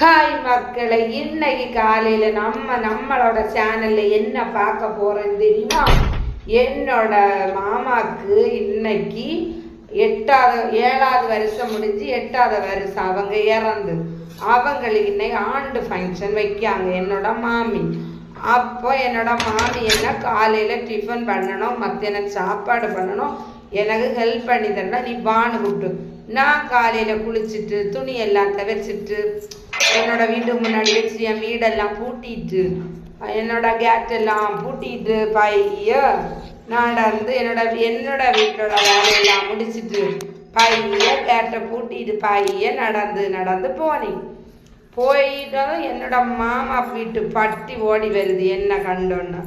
Hi மக்களை இன்னைக்கு காலையில் நம்ம நம்மளோட சேனலில் என்ன பார்க்க போகிறோன்னு தெரியுமா? என்னோட மாமாக்கு இன்னைக்கு எட்டாவது ஏழாவது வருஷம் முடிஞ்சு எட்டாவது வருஷம் அவங்க இறந்து. அவங்களுக்கு இன்னைக்கு ஆண்டு ஃபங்க்ஷன் வைக்காங்க என்னோட மாமி. அப்போ என்னோட மாமி என்ன காலையில் டிஃபன் பண்ணணும் மத்தியானம் சாப்பாடு பண்ணணும் எனக்கு ஹெல்ப் பண்ணி தரணும் நீ வான்னு கூப்பிட்டு நான் காலையில் குளிச்சுட்டு துணியெல்லாம் துவைச்சிட்டு என்னோட வீட்டுக்கு முன்னாடி வச்சு என் வீடெல்லாம் பூட்டிட்டு என்னோட கேட் எல்லாம் பூட்டிட்டு பைய நான் நடந்து என்னோட என்னோட வீட்டோட வேலையெல்லாம் முடிச்சிட்டு பைய கேட்டை பூட்டிட்டு பைய நடந்து நடந்து போனேன். போயிட்டதும் என்னோட மாமா வீட்டு பட்டி ஓடி வருது என்ன கண்டோன்னு.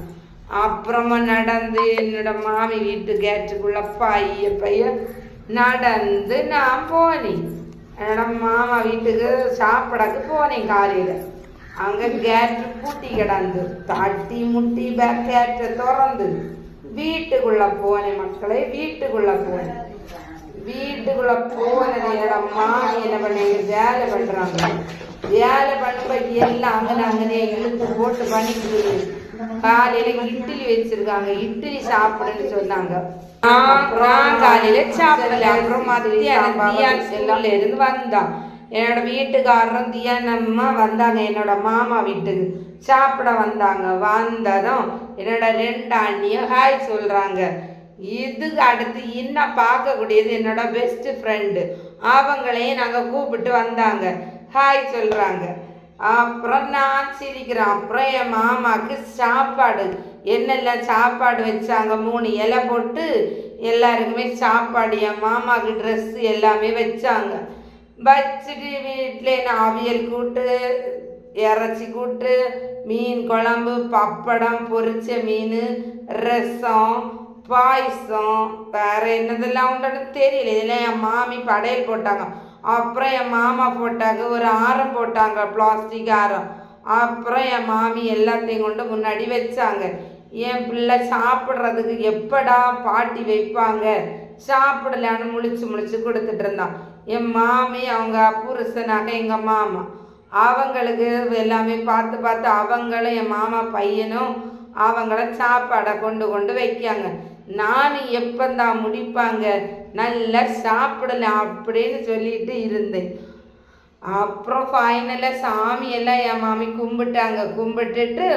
அப்புறமா நடந்து என்னோட மாமி வீட்டு கேட்டுக்குள்ள பைய பையன் நடந்து நான் போனேன். என்னோட மாமா வீட்டுக்கு சாப்பிடக்கு போனேன் காலையில். அங்கே கேட்டு பூட்டி கிடந்து தட்டி முட்டி கேட்டை திறந்து வீட்டுக்குள்ள போனேன் மக்களை வீட்டுக்குள்ள போனேன். வீட்டுக்குள்ள போனது என்னோட மாமி என்ன பண்ணீங்க வேலை பண்றாங்க. வேலை பண்ணும்போது எல்லாம் அங்கே அங்கே இழுத்து போட்டு பண்ணிக்கிட்டு காலையில இட்லி வச்சிருக்காங்க இட்லி சாப்பிடுன்னு சொன்னாங்க. காலையில சாப்பிடல. அப்புறம் மத்தியானம் தியான் செல்ல இருந்து வந்தான். என்னோட வீட்டுக்காரரும் தியானம்மா வந்தாங்க என்னோட மாமா வீட்டுக்கு. சாப்பிட வந்தாங்க. வந்ததும் என்னோட ரெண்டு அண்ணியும் ஹாய் சொல்றாங்க. இதுக்கு அடுத்து இன்னும் பார்க்கக்கூடியது என்னோட பெஸ்ட் ஃப்ரெண்டு அவங்களையும் நாங்கள் கூப்பிட்டு வந்தாங்க. ஹாய் சொல்கிறாங்க அப்புறம் நான் சிரிக்கிறேன். அப்புறம் என் மாமாவுக்கு சாப்பாடு. என்னெல்லாம் சாப்பாடு வச்சாங்க? மூணு இலை போட்டு எல்லாருக்குமே சாப்பாடு. என் மாமாவுக்கு ட்ரெஸ்ஸு எல்லாமே வச்சாங்க. வச்சுட்டு வீட்டில் நான் அவியல் கூட்டு இறைச்சி கூட்டு மீன் குழம்பு பப்படம் பொரிச்ச மீன் ரசம் பாயசம். வேறு என்னதெல்லாம் உண்டானு தெரியல. இதெல்லாம் என் மாமி படையல் போட்டாங்க. அப்புறம் என் மாமா போட்டாங்க ஒரு ஆரம் போட்டாங்க பிளாஸ்டிக் ஆரம். அப்புறம் என் மாமி எல்லாத்தையும் கொண்டு முன்னாடி வச்சாங்க. என் பிள்ளை சாப்பிட்றதுக்கு எப்படா பாட்டி வைப்பாங்க? சாப்பிடலான்னு முழிச்சு முழிச்சு கொடுத்துட்டு இருந்தான். என் மாமி அவங்க புருஷனாக எங்கள் மாமா. அவங்களுக்கு எல்லாமே பார்த்து பார்த்து அவங்களும் என் மாமா பையனும் அவங்கள சாப்பாடை கொண்டு கொண்டு வைக்காங்க. நான் எப்பந்தான் முடிப்பாங்க? நல்லா சாப்பிடலாம் அப்படின்னு சொல்லிட்டு இருந்தேன். அப்புறம் ஃபைனலாக சாமியெல்லாம் என் மாமி கும்பிட்டாங்க. கும்பிட்டுட்டு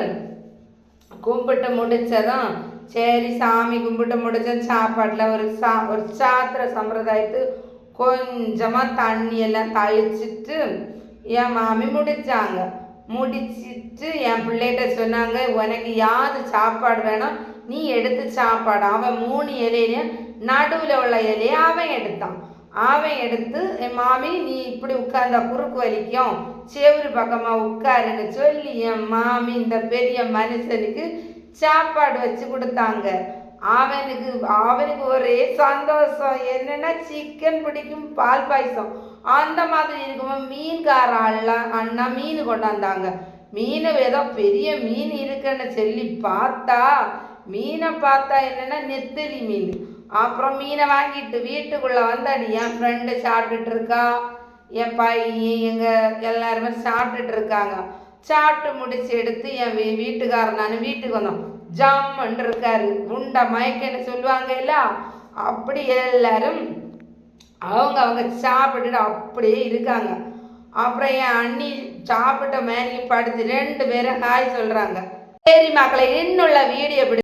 கும்பிட்டு முடித்ததும் சரி சாமி கும்பிட்டு முடிச்ச சாப்பாட்டில் ஒரு சா ஒரு சாத்திர சம்பிரதாயத்து கொஞ்சமாக தண்ணியெல்லாம் தழிச்சிட்டு என் மாமி முடித்தாங்க முடிச்சிட்டு என் பிள்ளைகிட்ட சொன்னாங்க உனக்கு யாது சாப்பாடு வேணும்? நீ எடுத்து சாப்பாடு. அவன் மூணு இலையிலையும் நடுவில் உள்ள இலையை அவன் எடுத்தான். அவன் எடுத்து என் மாமி நீ இப்படி உட்கார்ந்தா குறுக்கு வலிக்கும். செவ்வறு பக்கமாக உட்காருன்னு சொல்லி என் மாமி இந்த பெரிய மனுஷனுக்கு சாப்பாடு வச்சு கொடுத்தாங்க. அவனுக்கு அவனுக்கு ஒரே சந்தோஷம். என்னன்னா சிக்கன் பிடிக்கும் பால் பாயசம். அந்த மாதிரி இருக்கும்போது மீன்கார அண்ணா அண்ணா மீன் கொண்டாந்தாங்க. மீனை ஏதோ பெரிய மீன் இருக்குன்னு சொல்லி பார்த்தா மீனை பார்த்தா என்னன்னா நெத்தலி மீன். அப்புறம் மீனை வாங்கிட்டு வீட்டுக்குள்ளே வந்தாடி என் ஃப்ரெண்டு சாப்பிட்டுட்டு இருக்கா. என் பையன் எங்கள் எல்லாருமே சாப்பிட்டுட்டு இருக்காங்க. சாப்பிட்டு முடிச்சு எடுத்து என் வீட்டுக்காரன் நான் வீட்டுக்கு வந்தோம். ஜம்முன்னு இருக்காரு உண்டை மயக்கன்னு சொல்லுவாங்க இல்ல அப்படி எல்லாரும் அவங்க அவங்க சாப்பிட்டுட்டு அப்படியே இருக்காங்க. அப்புறம் என் அண்ணி சாப்பிட்ட மேனிக்கு படுத்து ரெண்டு பேரும் ஹாய் சொல்கிறாங்க சரி மக்களை இன்னுள்ள வீடியோ பிடி